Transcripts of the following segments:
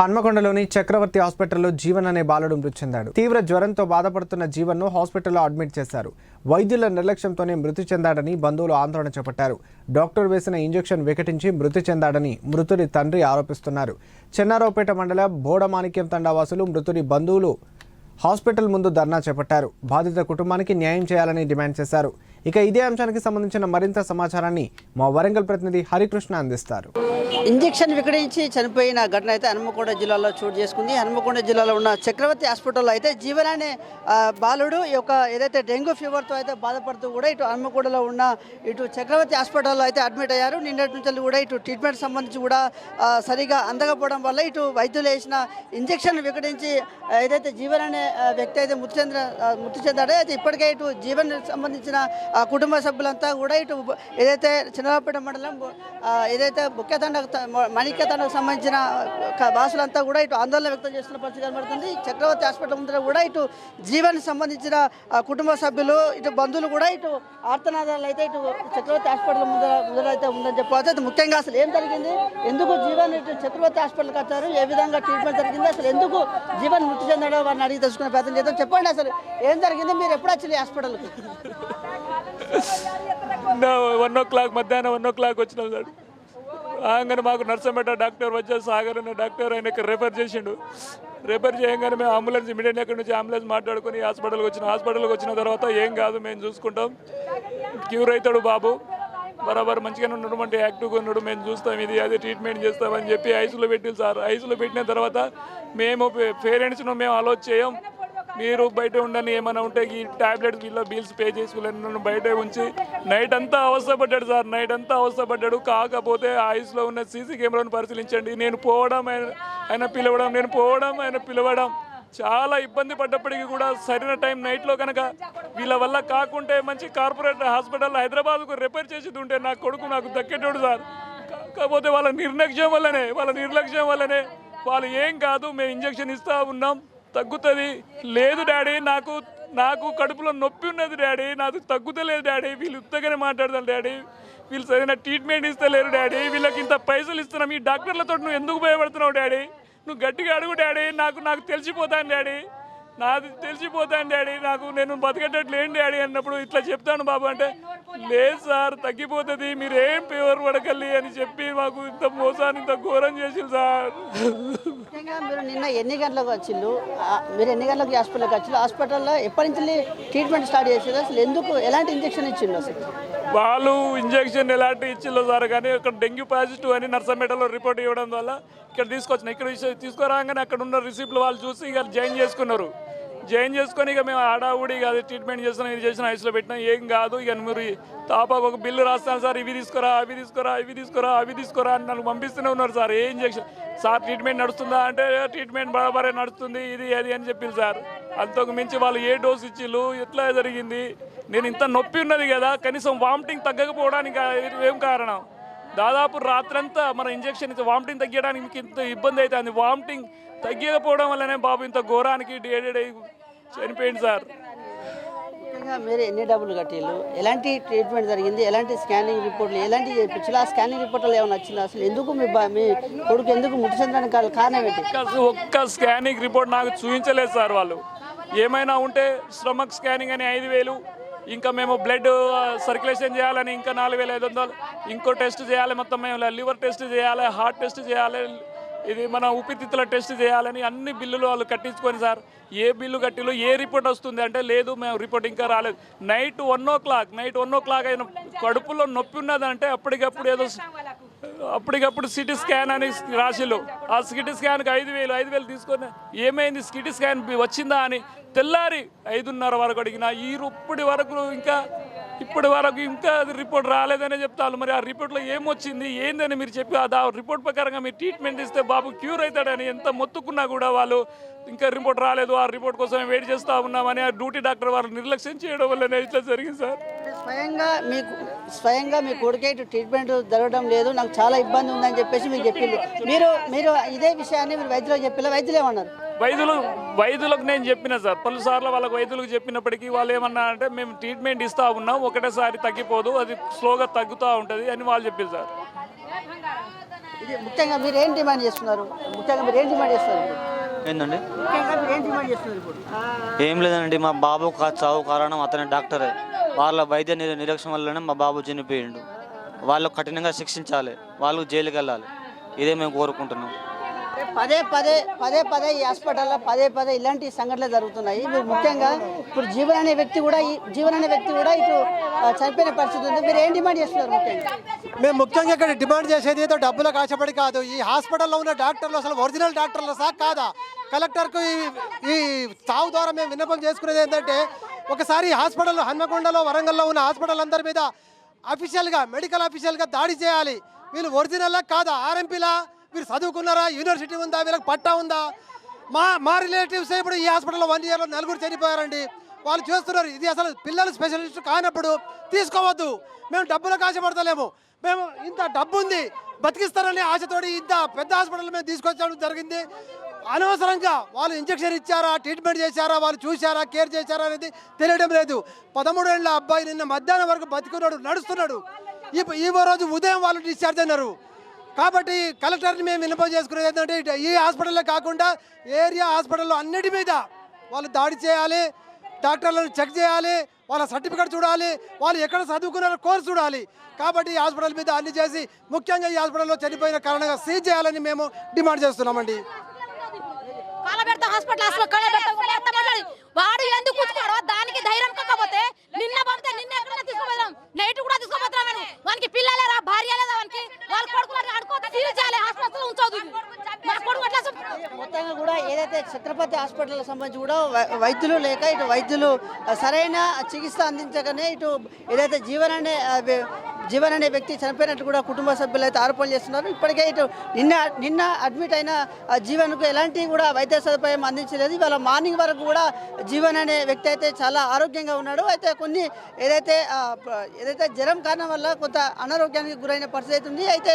హన్మకొండలోని చక్రవర్తి హాస్పిటల్లో జీవన్ అనే బాలుడు మృతి చెందాడు. తీవ్ర జ్వరంతో బాధపడుతున్న జీవన్ను హాస్పిటల్లో అడ్మిట్ చేశారు. వైద్యుల నిర్లక్ష్యంతోనే మృతి చెందాడని బంధువులు ఆందోళన చేపట్టారు. డాక్టర్ వేసిన ఇంజెక్షన్ వికటించి మృతి చెందాడని మృతుడి తండ్రి ఆరోపిస్తున్నారు. చెన్నారావుపేట మండల బోడమాణిక్యం తండావాసులు మృతుడి బంధువులు హాస్పిటల్ ముందు ధర్నా చేపట్టారు. బాధిత కుటుంబానికి న్యాయం చేయాలని డిమాండ్ చేశారు. ఇక ఇదే అంశానికి సంబంధించిన మరింత సమాచారాన్ని మా వరంగల్ ప్రతినిధి హరికృష్ణ అందిస్తారు. ఇంజెక్షన్ వికటించి చనిపోయిన ఘటన అయితే హనుమకొండ జిల్లాలో చోటు చేసుకుంది. హనుమకొండ జిల్లాలో ఉన్న చక్రవర్తి హాస్పిటల్లో అయితే జీవన్ అనే బాలుడు ఈ యొక్క ఏదైతే డెంగ్యూ ఫీవర్తో అయితే బాధపడుతూ కూడా ఇటు హనుమకొండలో ఉన్న ఇటు చక్రవర్తి హాస్పిటల్లో అయితే అడ్మిట్ అయ్యారు. నిన్నటి నుంచి కూడా ఇటు ట్రీట్మెంట్ సంబంధించి కూడా సరిగా అందకపోవడం వల్ల ఇటు వైద్యులు వేసిన ఇంజెక్షన్ వికటించి ఏదైతే జీవన్ అనే వ్యక్తి అయితే మృతి చెందిన మృతి చెందాడో అయితే ఇప్పటికే ఇటు జీవన్ సంబంధించిన కుటుంబ సభ్యులంతా కూడా ఇటు ఏదైతే చిన్నపేట మండలం ఏదైతే ముఖ్యతండ మణిక్యతండకు సంబంధించిన క- వాసులంతా కూడా ఇటు ఆందోళన వ్యక్తం చేస్తున్న పరిస్థితి కనబడుతుంది. చక్రవర్తి హాస్పిటల్ ముందర కూడా ఇటు జీవన్ సంబంధించిన కుటుంబ సభ్యులు ఇటు బంధువులు కూడా ఇటు ఆర్తనాదాలు అయితే ఇటు చక్రవర్తి హాస్పిటల్ ముందర ముందర అయితే ఉందని చెప్పవచ్చు. అయితే ముఖ్యంగా అసలు ఏం జరిగింది? ఎందుకు జీవన్ ఇటు చక్రవర్తి హాస్పిటల్కి వచ్చారు? ఏ విధంగా ట్రీట్మెంట్ జరిగింది? అసలు ఎందుకు జీవన్ మృతి చెందాడో వారిని అడిగి తెలుసుకునే ప్రయత్నం చేద్దాం. చెప్పండి అసలు ఏం జరిగింది? మీరు ఎప్పుడు వచ్చి హాస్పిటల్కి? వన్ ఓ క్లాక్ మధ్యాహ్నం వన్ ఓ క్లాక్ వచ్చినాం సార్. రాగానే మాకు నర్సంపేట డాక్టర్ వచ్చే సాగర్ అనే డాక్టర్ ఆయనకి రెఫర్ చేసిండు. రెఫర్ చేయగానే మేము అంబులెన్స్ ఇమీడియట్గా అక్కడి నుంచి అంబులెన్స్ మాట్లాడుకుని హాస్పిటల్కి వచ్చిన. హాస్పిటల్కి వచ్చిన తర్వాత ఏం కాదు మేము చూసుకుంటాం. క్యూర్ అవుతాడు బాబు. బరాబర్ మంచిగానే ఉన్నాడు అంటే యాక్టివ్గా ఉన్నాడు. మేము చూస్తాం ఇది అదే ట్రీట్మెంట్ చేస్తామని చెప్పి ఐసులో పెట్టింది సార్. ఐసులో పెట్టిన తర్వాత మేము పేరెంట్స్ను మేము అలో చేయం. మీరు బయట ఉండని ఏమైనా ఉంటే ఈ టాబ్లెట్స్ వీళ్ళ బిల్స్ పే చేసి నన్ను బయట ఉంచి నైట్ అంతా అవసరపడ్డాడు సార్ నైట్ అంతా అవసరపడ్డాడు కాకపోతే ఆయుష్లో ఉన్న సీసీ కెమెరాను పరిశీలించండి. నేను పోవడం ఆయన ఆయన పిలవడం నేను పోవడం ఆయన పిలవడం. చాలా ఇబ్బంది పడ్డప్పటికీ కూడా సరైన టైం నైట్లో కనుక వీళ్ళ వల్ల కాకుంటే మంచి కార్పొరేట్ హాస్పిటల్ హైదరాబాద్కు రిపేర్ చేసి ఉంటే నా కొడుకు నాకు దక్కేటోడు సార్. కాకపోతే వాళ్ళ నిర్లక్ష్యం వల్లనే వాళ్ళ నిర్లక్ష్యం వల్లనే వాళ్ళు ఏం కాదు మేము ఇంజక్షన్ ఇస్తూ ఉన్నాం. తగ్గుతుంది. లేదు డాడీ నాకు నాకు కడుపులో నొప్పి ఉన్నది డాడీ. నాకు తగ్గుతలేదు డాడీ. వీళ్ళు ఉత్తగానే మాట్లాడతారు డాడీ. వీళ్ళు సరైన ట్రీట్మెంట్ ఇస్తలేరు డాడీ. వీళ్ళకి ఇంత పైసలు ఇస్తున్నాం. ఈ డాక్టర్లతో నువ్వు ఎందుకు భయపడుతున్నావు డాడీ? నువ్వు గట్టిగా అడుగు డాడీ. నాకు నాకు తెలిసిపోతాను డాడీ. నాది తెలిసిపోతాను డాడీ. నాకు నేను బతికేటట్లు ఏంటి డాడీ అన్నప్పుడు ఇట్లా చెప్తాను బాబు అంటే లేదు సార్ తగ్గిపోతుంది. మీరు ఏం పేరు పడకల్లి అని చెప్పి మాకు ఇంత మోసాన్ని ఇంత ఘోరం చేసింది సార్. ముఖ్యంగా మీరు నిన్న ఎన్ని గంటలకు వచ్చిళ్ళు? మీరు ఎన్ని గంటలకు హాస్పిటల్కి వచ్చిళ్ళు? హాస్పిటల్లో ఎప్పటి నుంచి ట్రీట్మెంట్ స్టార్ట్ చేసేది అసలు ఎందుకు ఎలాంటి ఇంజక్షన్ ఇచ్చిండు అసలు? వాళ్ళు ఇంజెక్షన్ ఎలాంటి ఇచ్చిల్లో సార్ కానీ ఇక్కడ డెంగ్యూ పాజిటివ్ అని నర్సంపేటలో రిపోర్ట్ ఇవ్వడం వల్ల ఇక్కడ తీసుకొచ్చిన. ఇక్కడ తీసుకురాగానే అక్కడ ఉన్న రిసిప్ట్లు వాళ్ళు చూసి ఇక జాయిన్ చేసుకున్నారు. జాయిన్ చేసుకొని ఇక మేము ఆడావుడి అది ట్రీట్మెంట్ చేస్తున్నాం ఇది చేసిన ఐస్లో పెట్టినా ఏం కాదు. ఇక మీరు తాపాకు ఒక బిల్లు రాస్తాను సార్ ఇవి తీసుకురా అవి తీసుకురా ఇవి తీసుకురా అవి తీసుకురా అని నన్ను పంపిస్తూనే ఉన్నారు సార్. ఏ ఇంజక్షన్ సార్ ట్రీట్మెంట్ నడుస్తుందా అంటే ట్రీట్మెంట్ బరాబరే నడుస్తుంది ఇది అది అని చెప్పింది సార్. అంతకు మించి వాళ్ళు ఏ డోస్ ఇచ్చిళ్ళు ఎట్లా జరిగింది? నేను ఇంత నొప్పి ఉన్నది కదా కనీసం వామిటింగ్ తగ్గకపోవడానికి ఏం కారణం? దాదాపు రాత్రంతా మన ఇంజక్షన్ ఇస్తే వామిటింగ్ తగ్గడానికి ఇంత ఇబ్బంది అవుతుంది. వామిటింగ్ తగ్గకపోవడం వల్లనే బాబు ఇంత ఘోరానికి డేడెడ్ చనిపోయింది సార్. మీరు ఎన్ని డబ్బులు కట్టిళ్ళు? ఎలాంటి ట్రీట్మెంట్ జరిగింది? ఎలాంటి స్కానింగ్ రిపోర్ట్లు ఎలాంటి చేయించారు ఆ స్కానింగ్ రిపోర్ట్లు ఏమైనా వచ్చిందా? అసలు ఎందుకు మీ కొడుకు ఎందుకు మృతి చెందడానికి కారణం ఏంటి? ఒక్క ఒక్క స్కానింగ్ రిపోర్ట్ నాకు చూపించలేదు సార్ వాళ్ళు. ఏమైనా ఉంటే స్టమక్ స్కానింగ్ అని ఐదు వేలు ఇంకా మేము బ్లడ్ సర్క్యులేషన్ చేయాలని ఇంకా నాలుగు వేల ఐదు వందలు ఇంకో టెస్ట్ చేయాలి మొత్తం మేము లివర్ టెస్ట్ చేయాలి హార్ట్ టెస్ట్ చేయాలి ఇది మన ఊపిరితిత్తుల టెస్ట్ చేయాలని అన్ని బిల్లులు వాళ్ళు కట్టించుకొని సార్. ఏ బిల్లు కట్టిలో ఏ రిపోర్ట్ వస్తుంది అంటే లేదు మేము రిపోర్ట్ ఇంకా రాలేదు. Night one o'clock night one o'clock అయిన కడుపులో నొప్పి ఉన్నదంటే అప్పటికప్పుడు ఏదో అప్పటికప్పుడు సిటీ స్కాన్ అని రాసిలు ఆ సిటీ స్కాన్కి ఐదు వేలు ఐదు వేలు తీసుకొని ఏమైంది? సిటీ స్కాన్ వచ్చిందా అని తెల్లారి ఐదున్నర వరకు అడిగిన ఈ ఇప్పటి వరకు ఇంకా ఇప్పటి వరకు ఇంకా అది రిపోర్ట్ రాలేదనే చెప్తాను మరి ఆ రిపోర్ట్లో ఏమొచ్చింది? ఏందని మీరు చెప్పి ఆ రిపోర్ట్ ప్రకారంగా మీరు ట్రీట్మెంట్ ఇస్తే బాబు క్యూర్ అవుతాడని ఎంత మొత్తుకున్నా కూడా వాళ్ళు ఇంకా రిపోర్ట్ రాలేదు. ఆ రిపోర్ట్ కోసం వెయిట్ చేస్తూ ఉన్నామని ఆ డ్యూటీ డాక్టర్ వాళ్ళు నిర్లక్ష్యం చేయడం వల్లనే ఇట్లా జరిగింది సార్. స్వయంగా మీకు స్వయంగా మీ కొడుకే ట్రీట్మెంట్ జరగడం లేదు. నాకు చాలా ఇబ్బంది ఉందని చెప్పేసి మీకు చెప్పింది మీరు మీరు ఇదే విషయాన్ని మీరు వైద్యులకు చెప్పిన వైద్యులు ఏమన్నారు? వైద్యులు వైద్యులకు నేను చెప్పిన సార్. పలుసార్లు వాళ్ళకి వైద్యులకు చెప్పినప్పటికీ వాళ్ళు ఏమన్నా అంటే మేము ట్రీట్మెంట్ ఇస్తా ఉన్నాం ఒకటేసారి తగ్గిపోదు అది స్లోగా తగ్గుతూ ఉంటుంది అని వాళ్ళు చెప్పారు సార్. ఇది ముఖ్యంగా మీరు ఏం డిమాండ్ చేస్తున్నారు? ముఖ్యంగా మీరు ఏం డిమాండ్ చేస్తున్నారు మీరు ఏం లేదండి మా బాబు కా- చావు కారణం అతని డాక్టరే. వాళ్ళ వైద్య నిర్- నిర్లక్ష్యం వల్లనే మా బాబు చనిపోయిండు. వాళ్ళు కఠినంగా శిక్షించాలి వాళ్ళు జైలుకి వెళ్ళాలి ఇదే మేము కోరుకుంటున్నాం. పదే పదే పదే పదే ఈ హాస్పిటల్లో పదే పదే ఇలాంటి సంఘటనలు జరుగుతున్నాయి. మీరు ముఖ్యంగా ఇప్పుడు జీవన్ అనే వ్యక్తి కూడా ఈ జీవన్ అనే వ్యక్తి కూడా ఇటు చనిపోయిన పరిస్థితి ఉంది. మీరు ఏం డిమాండ్ చేస్తున్నారు ముఖ్యంగా? మేము ముఖ్యంగా ఇక్కడ డిమాండ్ చేసేది ఏదో డబ్బులకు ఆశపడి కాదు. ఈ హాస్పిటల్లో ఉన్న డాక్టర్లు అసలు ఒరిజినల్ డాక్టర్లు సా కాదా? కలెక్టర్కు ఈ ఈ తావు ద్వారా మేము విన్నపం చేసుకునేది ఏంటంటే ఒకసారి హాస్పిటల్ హాస్పిటల్లో హన్మకొండలో వరంగల్లో ఉన్న హాస్పిటల్ అందరి మీద అఫీషియల్గా మెడికల్ అఫీషియల్గా దాడి చేయాలి. వీళ్ళు ఒరిజినల్లా కాదా? ఆర్ఎంపీలా మీరు చదువుకున్నారా? యూనివర్సిటీ ఉందా? వీళ్ళకి పట్టా ఉందా? మా మా రిలేటివ్స్ ఇప్పుడు ఈ హాస్పిటల్లో వన్ ఇయర్లో నలుగురు చనిపోయారండి. వాళ్ళు చేస్తున్నారు ఇది అసలు పిల్లలు స్పెషలిస్ట్ కానప్పుడు తీసుకోవద్దు. మేము డబ్బులకు ఆశపడతలేము మేము ఇంత డబ్బు ఉంది బతికిస్తారనే ఆశతోటి ఇంత పెద్ద హాస్పిటల్ మేము తీసుకొచ్చడం జరిగింది. అనవసరంగా వాళ్ళు ఇంజక్షన్ ఇచ్చారా ట్రీట్మెంట్ చేశారా వాళ్ళు చూశారా కేర్ చేశారా అనేది తెలియడం లేదు. పదమూడేళ్ళ అబ్బాయి నిన్న మధ్యాహ్నం వరకు బతికున్నాడు నడుస్తున్నాడు. ఇప్పుడు ఈ రోజు ఉదయం వాళ్ళు డిశ్చార్జ్ అయినారు. కాబట్టి కలెక్టర్ని మేము విన్నపం చేసుకునేది ఏంటంటే ఈ హాస్పిటల్లో కాకుండా ఏరియా హాస్పిటల్లో అన్నిటి మీద వాళ్ళు దాడి చేయాలి డాక్టర్లను చెక్ చేయాలి వాళ్ళ సర్టిఫికేట్ చూడాలి వాళ్ళు ఎక్కడ చదువుకున్నారో కోర్సు చూడాలి. కాబట్టి ఈ హాస్పిటల్ మీద అన్ని చేసి ముఖ్యంగా ఈ హాస్పిటల్లో చనిపోయిన కారణంగా సీజ్ చేయాలని మేము డిమాండ్ చేస్తున్నామండి. హాస్పిటల్ వాడు ఎందుకు దానికి ధైర్యం కాకపోతే నిన్న పంపితే నిన్న ఎక్కడ తీసుకోపోదాం. నైట్ కూడా తీసుకోపోతాం నేను వానికి పిల్లలేరా భార్య లేదా వానికి. వాళ్ళ కొడుకు అడుకో తీర్చాలి హాస్పిటల్ ఉంచోదు మా కొడుకు అట్లా మొత్తంగా కూడా ఏదైతే ఛత్రపతి హాస్పిటల్ సంబంధించి కూడా వైద్యులు లేక ఇటు వైద్యులు సరైన చికిత్స అందించకనే ఇటు ఏదైతే జీవన్ అనే ఆ, వ్య- జీవన్ అనే వ్యక్తి చనిపోయినట్టు కూడా కుటుంబ సభ్యులు అయితే ఆరోపణలు చేస్తున్నారు. ఇప్పటికే ఇటు నిన్న నిన్న అడ్మిట్ అయిన జీవన్కు ఎలాంటి కూడా వైద్య సదుపాయం అందించలేదు. ఇవాళ మార్నింగ్ వరకు కూడా జీవన్ అనే వ్యక్తి అయితే చాలా ఆరోగ్యంగా ఉన్నాడు. అయితే కొన్ని ఏదైతే ఏదైతే జ్వరం కారణం వల్ల కొంత అనారోగ్యానికి గురైన పరిస్థితి అయితే ఉంది. అయితే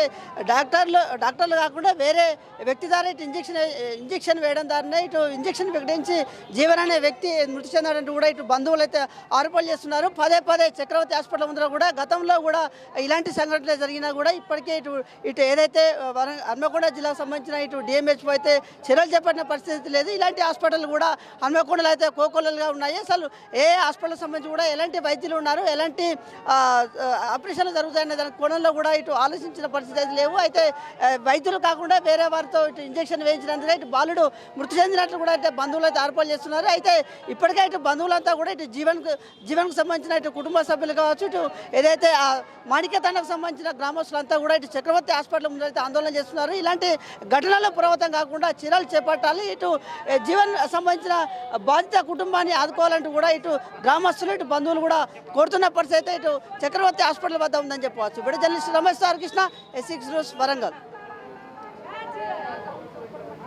డాక్టర్లు డాక్టర్లు కాకుండా వేరే వ్యక్తి ద్వారా ఇటు ఇంజక్షన్ ఇంజక్షన్ వేయడం ద్వారా ఇటు ఇంజక్షన్ ప్రకటించి జీవన్ అనే వ్యక్తి మృతి చెందాడంటూ కూడా ఇటు బంధువులు అయితే ఆరోపణలు చేస్తున్నారు. పదే పదే చక్రవర్తి హాస్పిటల్ ముందర కూడా గతంలో కూడా ఇలాంటి సంఘటనలు జరిగినా కూడా ఇప్పటికే ఇటు ఇటు ఏదైతే వర హన్మకొండ జిల్లాకు సంబంధించిన ఇటు డిఎంహెచ్ఓ అయితే చర్యలు చేపట్టిన పరిస్థితి లేదు. ఇలాంటి హాస్పిటల్ కూడా హన్మకొండలో అయితే కోకొల్లలుగా ఉన్నాయి. అసలు ఏ హాస్పిటల్ సంబంధించి కూడా ఎలాంటి వైద్యులు ఉన్నారు? ఎలాంటి ఆపరేషన్లు జరుగుతాయనే దాని కోణంలో కూడా ఇటు ఆలోచించిన పరిస్థితి అయితే లేవు. అయితే వైద్యులు కాకుండా వేరే వారితో ఇటు ఇంజక్షన్ వేయించినందుకు ఇటు బాలుడు మృతి చెందినట్లు కూడా అయితే బంధువులు అయితే ఆరోపణలు చేస్తున్నారు. అయితే ఇప్పటికే ఇటు బంధువులంతా కూడా ఇటు జీవన్ జీవన్కు సంబంధించిన ఇటు కుటుంబ సభ్యులు కావచ్చు ఇటు ఏదైతే మాణిక్యతండకు సంబంధించిన గ్రామస్తులంతా కూడా ఇటు చక్రవర్తి హాస్పిటల్ ముందు అయితే ఆందోళన చేస్తున్నారు. ఇలాంటి ఘటనలు పురవతం కాకుండా చర్యలు చేపట్టాలి ఇటు జీవన్ సంబంధించిన బాధిత కుటుంబాన్ని ఆదుకోవాలంటూ కూడా ఇటు గ్రామస్తులు ఇటు బంధువులు కూడా కోరుతున్న పరిస్థితి అయితే ఇటు చక్రవర్తి హాస్పిటల్ వద్ద ఉందని చెప్పవచ్చు. ఇప్పుడు journalist Ramesh sir Krishna S six news Warangal.